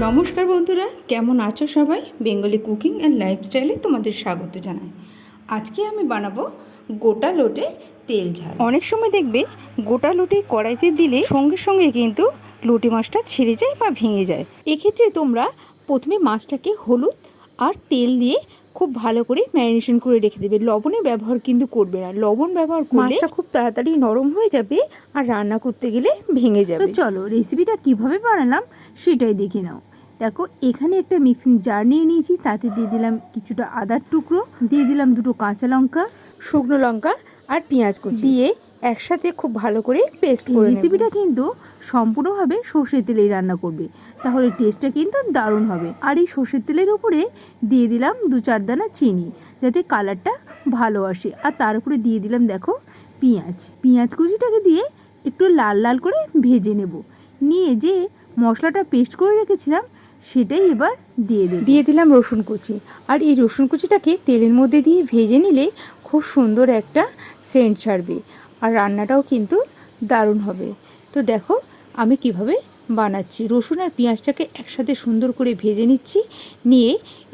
নমস্কার বন্ধুরা, কেমন আছো সবাই? বেঙ্গলি কুকিং অ্যান্ড লাইফস্টাইলে তোমাদের স্বাগত জানাই। আজকে আমি বানাবো গোটা লোটে তেল ঝাল। অনেক সময় দেখবে গোটা লোটে কড়াইতে দিলে সঙ্গে সঙ্গে কিন্তু লোটে মাছটা ছিঁড়ে যায় বা ভেঙে যায়। এক্ষেত্রে তোমরা প্রথমে মাছটাকে হলুদ আর তেল দিয়ে খুব ভালো করে ম্যারিনেশন করে রেখে দেবে। লবণের ব্যবহার কিন্তু করবে না। লবণ ব্যবহার করলে মাছটা খুব তাড়াতাড়ি নরম হয়ে যাবে আর রান্না করতে গেলে ভেঙে যাবে। তো চলো রেসিপিটা কীভাবে বানালাম সেটাই দেখে নাও। দেখো এখানে একটা মিক্সিং জার নিয়ে নিয়েছি তাতে দিয়ে দিলাম কিছুটা আদার টুকরো দিয়ে দিলাম দুটো কাঁচা লঙ্কা শুকনো লঙ্কা আর পেঁয়াজ কুচি। দিয়ে একসাথে খুব ভালো করে পেস্ট করে রেসিপিটা কিন্তু সম্পূর্ণভাবে সর্ষের তেলেই রান্না করবে। তাহলে টেস্টটা কিন্তু দারুণ হবে। আর এই সর্ষের তেলের উপরে দিয়ে দিলাম দু চার দানা চিনি যাতে কালারটা ভালো আসে। আর তার উপরে দিয়ে দিলাম দেখো পেঁয়াজ। পেঁয়াজ কুচিটাকে দিয়ে একটু লাল লাল করে ভেজে নেব। নিয়ে যে মশলাটা পেস্ট করে রেখেছিলাম সেটাই এবার দিয়ে দেব। দিয়ে দিলাম রসুন কুচি। আর এই রসুন কুচিটাকে তেলের মধ্যে দিয়ে ভেজে নিলে খুব সুন্দর একটা সেন্ট ছাড়বে। আর রান্নাটাও কিন্তু দারুণ হবে। তো দেখো, আমি কীভাবে বানাচ্ছি। রসুন আর পেঁয়াজটাকে একসাথে সুন্দর করে ভেজে নিচ্ছি। নিয়ে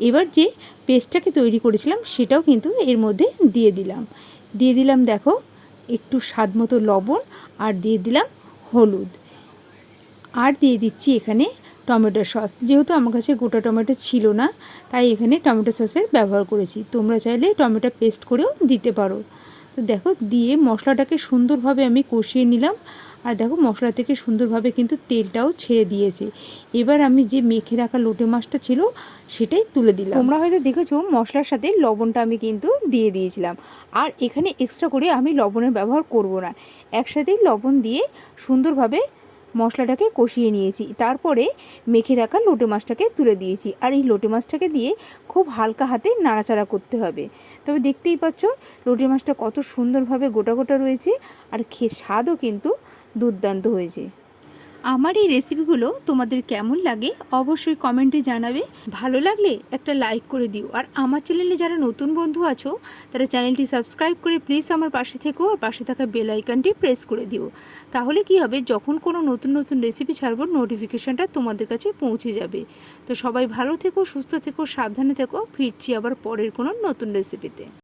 এবার যে পেস্টটাকে তৈরি করেছিলাম, সেটাও কিন্তু এর মধ্যে দিয়ে দিলাম। দিয়ে দিলাম দেখো, একটু স্বাদ মতো লবণ আর দিয়ে দিলাম হলুদ। আর দিয়ে দিচ্ছি এখানে টমেটো সস। যেহেতু আমার কাছে গোটা টমেটো ছিল না, তাই এখানে টমেটো সসের ব্যবহার করেছি। তোমরা চাইলে টমেটো পেস্ট করেও দিতে পারো। তো দেখো দিয়ে মশলাটাকে সুন্দরভাবে আমি কষিয়ে নিলাম। আর দেখো মশলা থেকে সুন্দরভাবে কিন্তু তেলটাও ছেড়ে দিয়েছে। এবার আমি যে মেখে রাখা লোটে মাছটা ছিল, সেটাই তুলে দিলাম। তোমরা হয়তো দেখেছ মশলার সাথে লবণটা আমি কিন্তু দিয়ে দিয়েছিলাম। আর এখানে এক্সট্রা করে আমি লবণের ব্যবহার করব না। একসাথেই লবণ দিয়ে সুন্দরভাবে মশলাটাকে কষিয়ে নিয়েছি। তারপরে মেখে রাখা লোটে মাছটাকে তুলে দিয়েছি। আর এই লোটে মাছটাকে দিয়ে খুব হালকা হাতে নাড়াচাড়া করতে হবে। তবে দেখতেই পাচ্ছ, লোটে মাছটা কত সুন্দরভাবে গোটা গোটা রয়েছে। আর খে, স্বাদও কিন্তু দুর্দান্ত হয়েছে। আমার এই রেসিপিগুলো তোমাদের কেমন লাগে অবশ্যই কমেন্টে জানাবে। ভালো লাগলে একটা লাইক করে দিও। আর আমার চ্যানেলে যারা নতুন বন্ধু আছো, তারা চ্যানেলটি সাবস্ক্রাইব করে প্লিজ আমার পাশে থেকো আর পাশে থাকা বেল আইকনটি প্রেস করে দিও। তাহলে কি হবে, যখন কোনো নতুন নতুন রেসিপি ছাড়বো নোটিফিকেশানটা তোমাদের কাছে পৌঁছে যাবে। তো সবাই ভালো থেকো, সুস্থ থেকো, সাবধানে থেকো। ফিরছি আবার পরের কোনো নতুন রেসিপিতে